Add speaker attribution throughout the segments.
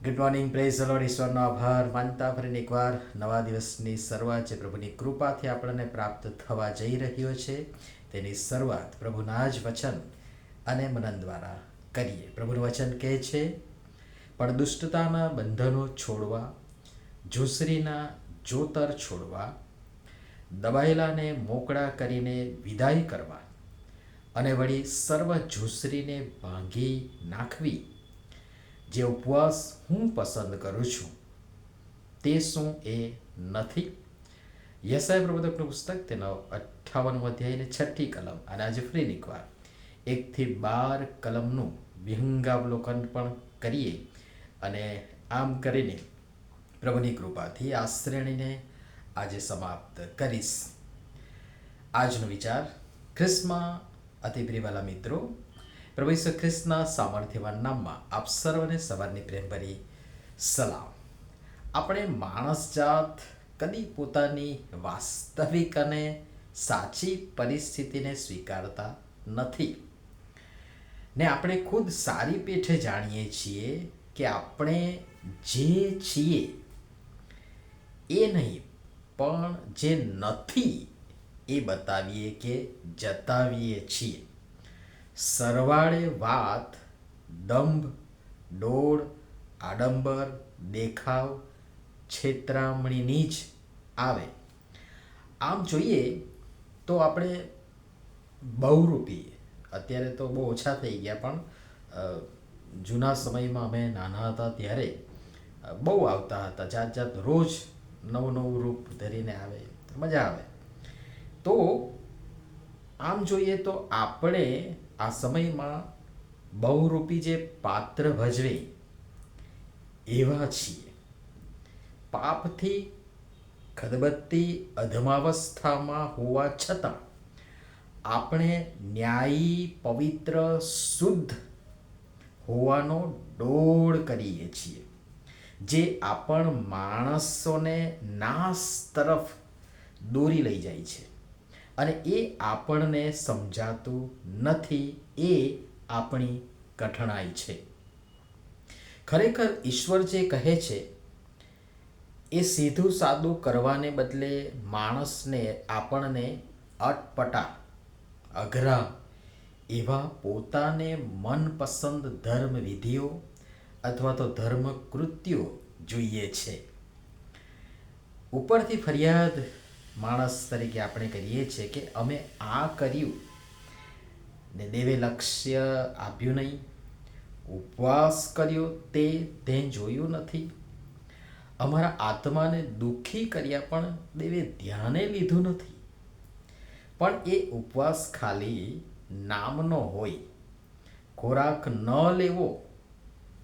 Speaker 1: Good morning praise Lord ઈશ્વરનો આભાર. માનતા ફરીને એકવાર નવા દિવસની શરૂઆત જે પ્રભુની કૃપાથી આપણને પ્રાપ્ત થવા જઈ રહ્યો છે. તેની શરૂઆત પ્રભુના જ વચન અને મનન દ્વારા કરીએ. પ્રભુનું વચન કહે છે, પણ દુષ્ટતાના બંધનો છોડવા ઝૂસરીના જોતર છોડવા, દબાયેલાને મોકળા કરીને વિદાય કરવા અને વળી સર્વ ઝૂસરીને ભાંગી નાખવી જે ઉપવાસ હું પસંદ કરું છું, તે શું એ નથી? યસાય પ્રબોધકનું પુસ્તક તેનો અઠ્ઠાવનમો અધ્યાય અને છઠ્ઠી કલમ અને આજે ફરી એકવાર એકથી બાર કલમનું વિહંગાવલોકન પણ કરીએ અને આમ કરીને પ્રભુની કૃપાથી આ શ્રેણીને આજે સમાપ્ત કરીશ. આજનો વિચાર ખ્રિસ્મા અતિ પ્રિયવાલા મિત્રો પ્રભુ ઈસુ ખ્રિસ્તના સામર્થ્યવાન નામમાં આપ સર્વને સવારની પ્રેમભરી સલામ. આપણે માણસ જાત કદી પોતાની વાસ્તવિક અને સાચી પરિસ્થિતિને સ્વીકારતા નથી. ને આપણે ખુદ સારી પેઠે જાણીએ છીએ કે આપણે જે છીએ એ નહીં, પણ જે નથી એ બતાવીએ કે જતાવીએ છીએ. સરવાળે વાત, દંભ, ડોળ, આડંબર, દેખાવ છેતરામણીની જ આવે. આમ જોઈએ તો આપણે બહુરૂપી. અત્યારે તો બહુ ઓછા થઈ ગયા પણ જૂના સમયમાં અમે નાના હતા ત્યારે બહુ આવતા હતા. જાત જાત રોજ નવું નવું રૂપ ધરીને આવે. મજા આવે. તો આમ જોઈએ તો આપણે આ સમયમાં બહુરૂપી જે પાત્ર ભજવે, એવા છીએ. પાપથી ખદબત્તી અધમાવસ્થામાં હોવા છતાં આપણે ન્યાયી, પવિત્ર, શુદ્ધ હોવાનો ડોળ કરીએ છીએ, જે આપણ માણસોને નાશ તરફ દોરી લઈ જાય છે. અને એ આપણને સમજાતું નથી એ આપણી કઠણાઈ છે. ખરેખર ઈશ્વર જે કહે છે, એ સીધું સાદું કરવાને બદલે માણસને આપણને અટપટા, અઘરા એવા પોતાને મનપસંદ ધર્મ વિધિઓ અથવા તો ધર્મ કૃત્યો જોઈએ છે. ઉપરથી ફરિયાદ માણસ તરીકે આપણે કરીએ છીએ કે અમે આ કર્યું. ને દેવે લક્ષ્ય આપ્યું નહીં. ઉપવાસ કર્યો તે તે જોયું નથી. અમારા આત્માને દુઃખી કર્યા પણ દેવે ધ્યાને લીધું નથી. પણ એ ઉપવાસ ખાલી નામનો હોય. ખોરાક ન લેવો,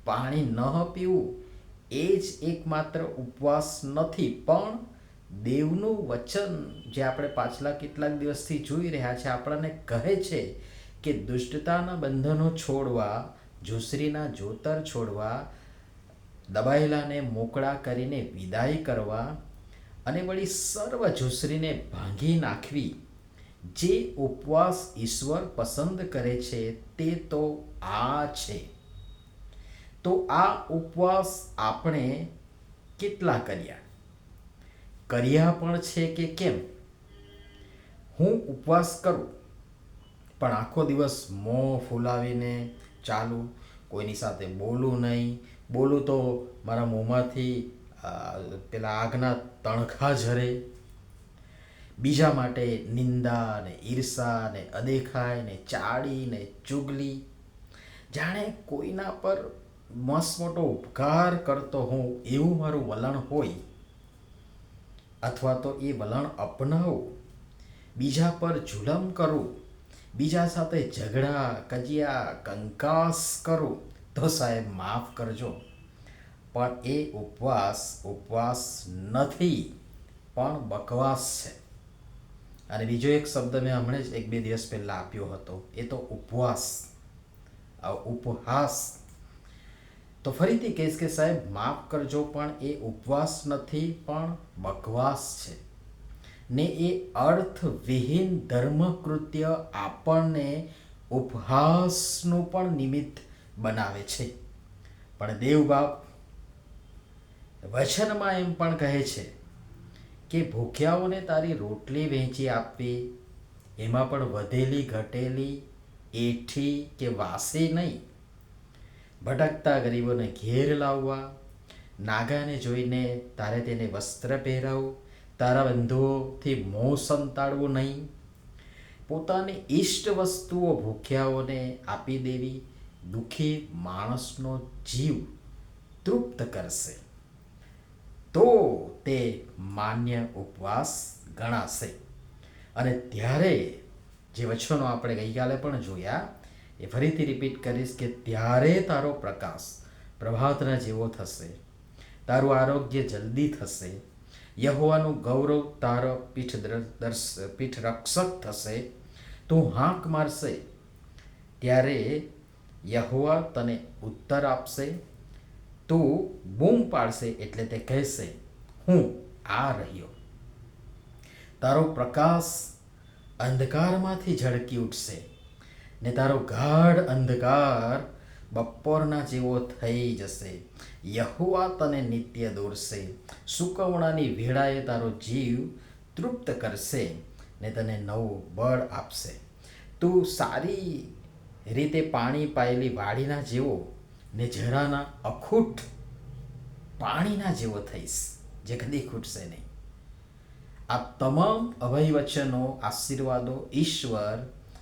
Speaker 1: પાણી ન પીવું, એ જ એકમાત્ર ઉપવાસ નથી. પણ દેવનું વચન જે આપણે પાછલા કેટલાક દિવસથી જોઈ રહ્યા છે, આપણને કહે છે કે દુષ્ટતાના બંધનો છોડવા જુસરીના જોતર છોડવા, દબાયેલાને મોકળા કરીને વિદાય કરવા અને વળી સર્વ જુસરીને ભાંગી નાખવી, જે ઉપવાસ ઈશ્વર પસંદ કરે છે, તે તો આ છે. તો આ ઉપવાસ આપણે કેટલા કર્યા? કર્યા પણ છે કે કેમ? હું ઉપવાસ કરું, પણ આખો દિવસ મોં ફૂલાવીને ચાલું, કોઈની સાથે બોલું નહીં. બોલું તો મારા મોંમાંથી પેલા આગના તણખા ઝરે. બીજા માટે નિંદા ને ઈર્ષા ને અદેખાય ને ચાડી ને ચુગલી. જાણે કોઈના પર મસ્ત મોટો ઉપકાર કરતો હું એવું મારું વલણ હોય. અથવા તો એ વલણ અપનાવું. બીજા પર જુલમ કરું. બીજા સાથે ઝઘડા, કજિયા, કંકાસ કરું તો સાહેબ માફ કરજો. પણ એ ઉપવાસ ઉપવાસ નથી, પણ બકવાસ છે. અને બીજો એક શબ્દ મેં હમણાં જ એક બે દિવસ પહેલાં આપ્યો હતો. એ તો ઉપવાસ. ઉપહાસ. તો ફરીથી કહીશ કે સાહેબ, માફ કરજો, પણ એ ઉપવાસ નથી, પણ બકવાસ છે. ને એ અર્થવિહીન ધર્મકૃત્ય આપણને ઉપહાસનું પણ નિમિત્ત બનાવે છે. પણ દેવબાપ, વચનમાં એમ પણ કહે છે કે ભૂખ્યાઓને તારી રોટલી વહેંચી આપવી, એમાં પણ વધેલી, ઘટેલી, એઠી કે વાસી નહીં. ભટકતા ગરીબોને ઘેર લાવવા, નાગાને જોઈને તારે તેને વસ્ત્ર પહેરાવું, તારા બંધુઓથી મોં સંતાડવું નહીં. પોતાની ઈષ્ટ વસ્તુઓ ભૂખ્યાઓને આપી દેવી, દુઃખી માણસનો જીવ તૃપ્ત કરશે. તો તે માન્ય ઉપવાસ ગણાશે. અને ત્યારે જે વચનો આપણે ગઈકાલે પણ જોયા એ ફરીથી રિપીટ કરીશ કે ત્યારે તારો પ્રકાશ પ્રભાતના જેવો થશે. તારું આરોગ્ય જલ્દી થશે. યહોવાનું ગૌરવ તારો પીઠ દર- દર્શ, પીઠ રક્ષક થશે. તું હાંક મારશે. ત્યારે યહોવા તને ઉત્તર આપશે. તું બૂમ પાડશે એટલે તે કહેશે, હું આ રહ્યો. તારો પ્રકાશ અંધકારમાંથી ઝળકી ઉઠશે. ને તારો ગાઢ અંધકાર બપોરના જેવો થઈ જશે. યહોવા તને નિત્ય દોરશે. સુકવણાની વેળાએ તારો જીવ તૃપ્ત કરશે ને તને નવું બળ આપશે. તું સારી રીતે પાણી પાયેલી વાડીના જેવો ને જરાના અખૂટ પાણીના જેવો થઈશ, જે કદી ખૂટશે નહીં. આ તમામ અભય વચનો આશીર્વાદો ઈશ્વર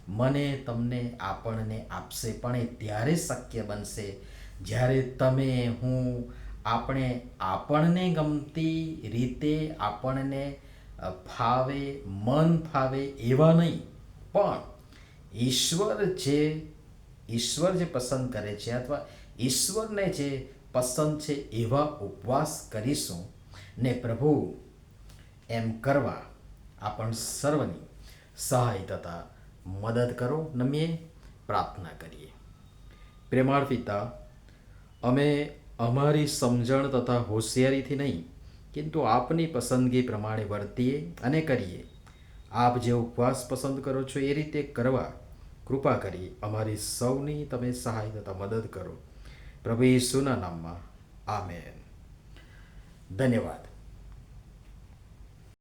Speaker 1: મને તમને આપણને આપશે પણ એ ત્યારે શક્ય બનશે. જ્યારે તમે હું આપણે આપણને ગમતી રીતે આપણને ફાવે, મન ફાવે એવા નહીં. પણ ઈશ્વર જે ઈશ્વર જે પસંદ કરે છે અથવા ઈશ્વરને જે પસંદ છે એવા ઉપવાસ કરીશું ને પ્રભુ એમ કરવા આપણ સર્વની સહાય તથા મદદ કરો, નમીએ પ્રાર્થના કરીએ. પ્રેમાળ પિતા, અમે અમારી સમજણ તથા હોશિયારીથી નહીં, કિંતુ આપની પસંદગી પ્રમાણે વર્તીએ અને કરીએ. આપ જે ઉપવાસ પસંદ કરો છો એ રીતે કરવા, કૃપા કરી અમારી સૌની તમે સહાય તથા મદદ કરો. પ્રભુ ઈસુના નામમાં, આમેન. ધન્યવાદ.